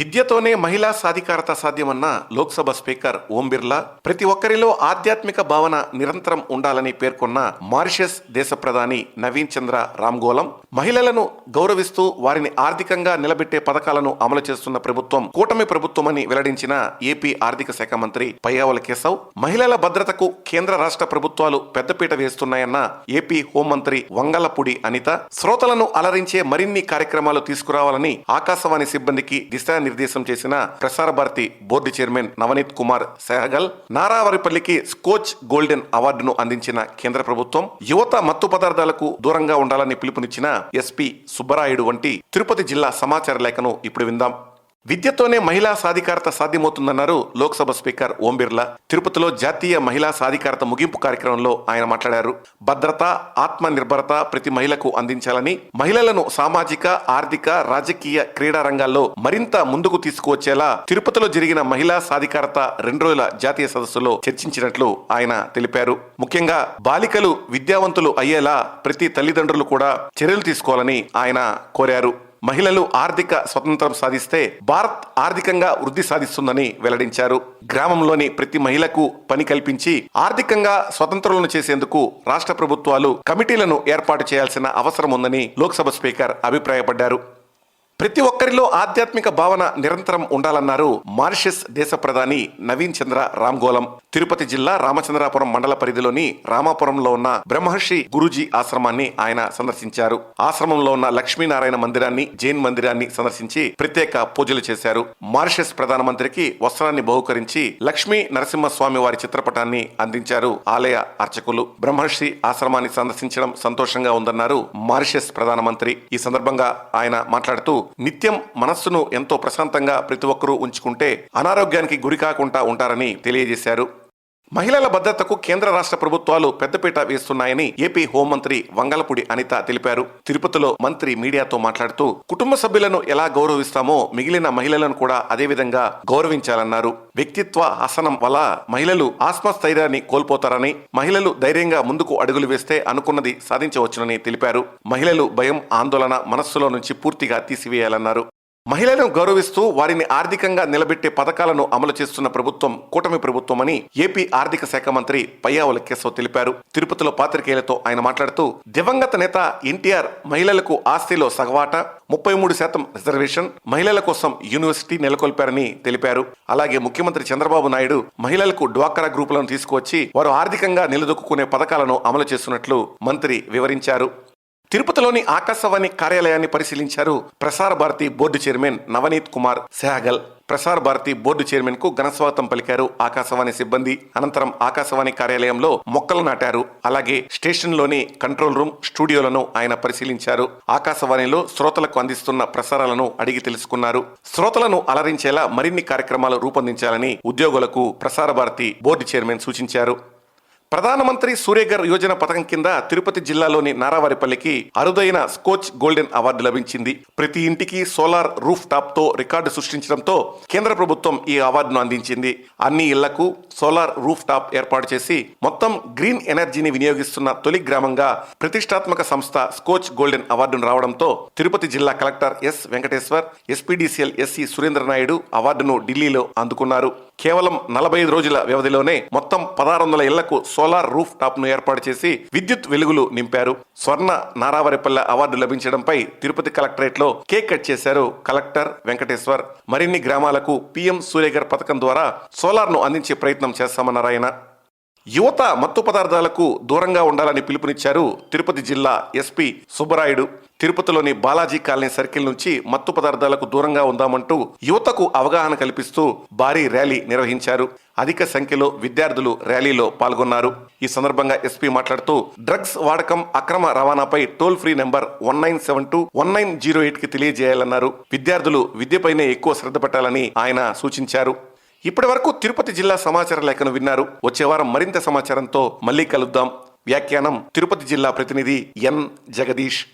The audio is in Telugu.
విద్యతోనే మహిళా సాధికారత సాధ్యమన్న లోక్సభ స్పీకర్ ఓం బిర్లా ప్రతి ఒక్కరిలో ఆధ్యాత్మిక భావన నిరంతరం ఉండాలని పేర్కొన్న మారిషస్ దేశ ప్రధాని నవీన్ చంద్ర రామ్గోలం మహిళలను గౌరవిస్తూ వారిని ఆర్థికంగా నిలబెట్టే పథకాలను అమలు చేస్తున్న ప్రభుత్వం కూటమి ప్రభుత్వమని వెల్లడించిన ఏపీ ఆర్థిక శాఖ మంత్రి పయ్యావల కేశవ్ మహిళల భద్రతకు కేంద్ర రాష్ట్ర ప్రభుత్వాలు పెద్దపీట వేస్తున్నాయన్న ఏపీ హోంమంత్రి వంగలపూడి అనిత శ్రోతలను అలరించే మరిన్ని కార్యక్రమాలు తీసుకురావాలని ఆకాశవాణి సిబ్బందికి దిశానిర్దేశం చేసిన ప్రసార భారతి బోర్డు చైర్మన్ నవనీత్ కుమార్ సెహగల్ నారావరిపల్లికి స్కోచ్ గోల్డెన్ అవార్డును అందించిన కేంద్ర ప్రభుత్వం యువత మత్తు పదార్థాలకు దూరంగా ఉండాలని పిలుపునిచ్చిన ఎస్పీ సుబ్బరాయుడు వంటి తిరుపతి జిల్లా సమాచార లేఖను ఇప్పుడు విందాం. విద్యతోనే మహిళా సాధికారత సాధ్యమవుతుందన్నారు లోక్సభ స్పీకర్ ఓం బిర్లా. తిరుపతిలో జాతీయ మహిళా సాధికారత ముగింపు కార్యక్రమంలో ఆయన మాట్లాడారు. భద్రత ఆత్మ నిర్భరత ప్రతి మహిళకు అందించాలని మహిళలను సామాజిక ఆర్థిక రాజకీయ క్రీడా రంగాల్లో మరింత ముందుకు తీసుకువచ్చేలా తిరుపతిలో జరిగిన మహిళా సాధికారత రెండు రోజుల జాతీయ సదస్సులో చర్చించినట్లు ఆయన తెలిపారు. ముఖ్యంగా బాలికలు విద్యావంతులు అయ్యేలా ప్రతి తల్లిదండ్రులు కూడా చర్యలు తీసుకోవాలని ఆయన కోరారు. మహిళలు ఆర్థిక స్వతంత్రం సాధిస్తే భారత్ ఆర్థికంగా వృద్ధి సాధిస్తుందని వెల్లడించారు. గ్రామంలోని ప్రతి మహిళకు పని కల్పించి ఆర్థికంగా స్వతంత్రులను చేసేందుకు రాష్ట్ర ప్రభుత్వాలు కమిటీలను ఏర్పాటు చేయాల్సిన అవసరం ఉందని లోక్సభ స్పీకర్ అభిప్రాయపడ్డారు. ప్రతి ఒక్కరిలో ఆధ్యాత్మిక భావన నిరంతరం ఉండాలన్నారు మారిషస్ దేశ ప్రధాని నవీన్ చంద్ర రామ్గోలం. తిరుపతి జిల్లా రామచంద్రాపురం మండల పరిధిలోని రామాపురంలో ఉన్న బ్రహ్మర్షి గురూజీ ఆశ్రమాన్ని ఆయన సందర్శించారు. ఆశ్రమంలో ఉన్న లక్ష్మీనారాయణ మందిరాన్ని జైన్ మందిరాన్ని సందర్శించి ప్రత్యేక పూజలు చేశారు. మారిషస్ ప్రధానమంత్రికి వస్త్రాన్ని బహుకరించి లక్ష్మీ నరసింహస్వామి వారి చిత్రపటాన్ని అందించారు ఆలయ అర్చకులు. బ్రహ్మర్షి ఆశ్రమాన్ని సందర్శించడం సంతోషంగా ఉందన్నారు మారిషస్ ప్రధానమంత్రి. ఈ సందర్భంగా ఆయన మాట్లాడుతూ నిత్యం మనస్సును ఎంతో ప్రశాంతంగా ప్రతి ఒక్కరూ ఉంచుకుంటే అనారోగ్యానికి గురి కాకుండా ఉంటారని తెలియజేశారు. మహిళల భద్రతకు కేంద్ర రాష్ట్ర ప్రభుత్వాలు పెద్దపీట వేస్తున్నాయని ఏపీ హోంమంత్రి వంగలపూడి అనిత తెలిపారు. తిరుపతిలో మంత్రి మీడియాతో మాట్లాడుతూ కుటుంబ సభ్యులను ఎలా గౌరవిస్తామో మిగిలిన మహిళలను కూడా అదే విధంగా గౌరవించాలన్నారు. వ్యక్తిత్వ హసనం వల్ల మహిళలు ఆత్మస్థైర్యాన్ని కోల్పోతారని మహిళలు ధైర్యంగా ముందుకు అడుగులు వేస్తే అనుకున్నది సాధించవచ్చునని తెలిపారు. మహిళలు భయం ఆందోళన మనస్సులో నుంచి పూర్తిగా తీసివేయాలన్నారు. మహిళలను గౌరవిస్తూ వారిని ఆర్థికంగా నిలబెట్టే పథకాలను అమలు చేస్తున్న ప్రభుత్వం కూటమి ప్రభుత్వమని ఏపీ ఆర్థిక శాఖ మంత్రి పయ్యావుల కేశవ్ తెలిపారు. తిరుపతిలో పాత్రికేయులతో ఆయన మాట్లాడుతూ దివంగత నేత ఎన్టీఆర్ మహిళలకు ఆస్తిలో సగవాట ముప్పై మూడు శాతం రిజర్వేషన్ మహిళల కోసం యూనివర్సిటీ నెలకొల్పారని తెలిపారు. అలాగే ముఖ్యమంత్రి చంద్రబాబు నాయుడు మహిళలకు డ్వాక్రా గ్రూపులను తీసుకువచ్చి వారు ఆర్థికంగా నిలదొక్కునే పథకాలను అమలు చేస్తున్నట్లు మంత్రి వివరించారు. తిరుపతిలోని ఆకాశవాణి కార్యాలయాన్ని పరిశీలించారు Prasar Bharati board chairman Navneet Kumar Sehgal. Prasar Bharati board చైర్మన్కు ఘనస్వాగతం పలికారు ఆకాశవాణి సిబ్బంది. అనంతరం ఆకాశవాణి కార్యాలయంలో మొక్కలు నాటారు. అలాగే స్టేషన్లోని కంట్రోల్ రూమ్ స్టూడియోలను ఆయన పరిశీలించారు. ఆకాశవాణిలో శ్రోతలకు అందిస్తున్న ప్రసారాలను అడిగి తెలుసుకున్నారు. శ్రోతలను అలరించేలా మరిన్ని కార్యక్రమాలు రూపొందించాలని ఉద్యోగులకు ప్రసార భారతి బోర్డు చైర్మన్ సూచించారు. ప్రధానమంత్రి సూర్యగర్ యోజన పథకం కింద తిరుపతి జిల్లాలోని నారావారిపల్లికి అరుదైన స్కోచ్ గోల్డెన్ అవార్డు లభించింది. ప్రతి ఇంటికి సోలార్ రూఫ్ టాప్తో రికార్డు సృష్టించడంతో కేంద్ర ప్రభుత్వం ఈ అవార్డును అందించింది. అన్ని ఇళ్ళకు సోలార్ రూఫ్ టాప్ ఏర్పాటు చేసి మొత్తం గ్రీన్ ఎనర్జీని వినియోగిస్తున్న తొలి గ్రామంగా ప్రతిష్టాత్మక సంస్థ స్కోచ్ గోల్డెన్ అవార్డును రావడంతో తిరుపతి జిల్లా collector S Venkateshwar SPDCL SE Surendra Naidu అవార్డును ఢిల్లీలో అందుకున్నారు. కేవలం నలభై ఐదు రోజుల వ్యవధిలోనే మొత్తం పదహారు వందల ఇళ్ళకు సోలార్ రూఫ్ టాప్ను ఏర్పాటు చేసి విద్యుత్ వెలుగులు నింపారు. స్వర్ణ నారావరిపల్లె అవార్డు లభించడంపై తిరుపతి కలెక్టరేట్లో కేక్ కట్ చేశారు కలెక్టర్ వెంకటేశ్వర్. మరిన్ని గ్రామాలకు పీఎం సూర్యగర్ పథకం ద్వారా సోలార్ను అందించే ప్రయత్నం చేస్తామన్నారు ఆయన యువత మత్తు పదార్థాలకు దూరంగా ఉండాలని పిలుపునిచ్చారు తిరుపతి జిల్లా ఎస్పీ సుబ్బరాయుడు. తిరుపతిలోని బాలాజీ కాలనీ సర్కిల్ నుంచి మత్తు పదార్థాలకు దూరంగా ఉందామంటూ యువతకు అవగాహన కల్పిస్తూ భారీ ర్యాలీ నిర్వహించారు. అధిక సంఖ్యలో విద్యార్థులు ర్యాలీలో పాల్గొన్నారు. ఈ సందర్భంగా ఎస్పీ మాట్లాడుతూ డ్రగ్స్ వాడకం అక్రమ రవాణాపై toll free number one nine seven two one nine zero ఎయిట్కి తెలియజేయాలన్నారు. విద్యార్థులు విద్యపైనే ఎక్కువ శ్రద్ధ పెట్టాలని ఆయన సూచించారు. ఇప్పటి వరకు తిరుపతి జిల్లా సమాచార లేఖను విన్నారు. వచ్చే వారం మరింత సమాచారంతో మళ్ళీ కలుద్దాం. వ్యాఖ్యానం తిరుపతి జిల్లా ప్రతినిధి ఎన్ జగదీష్.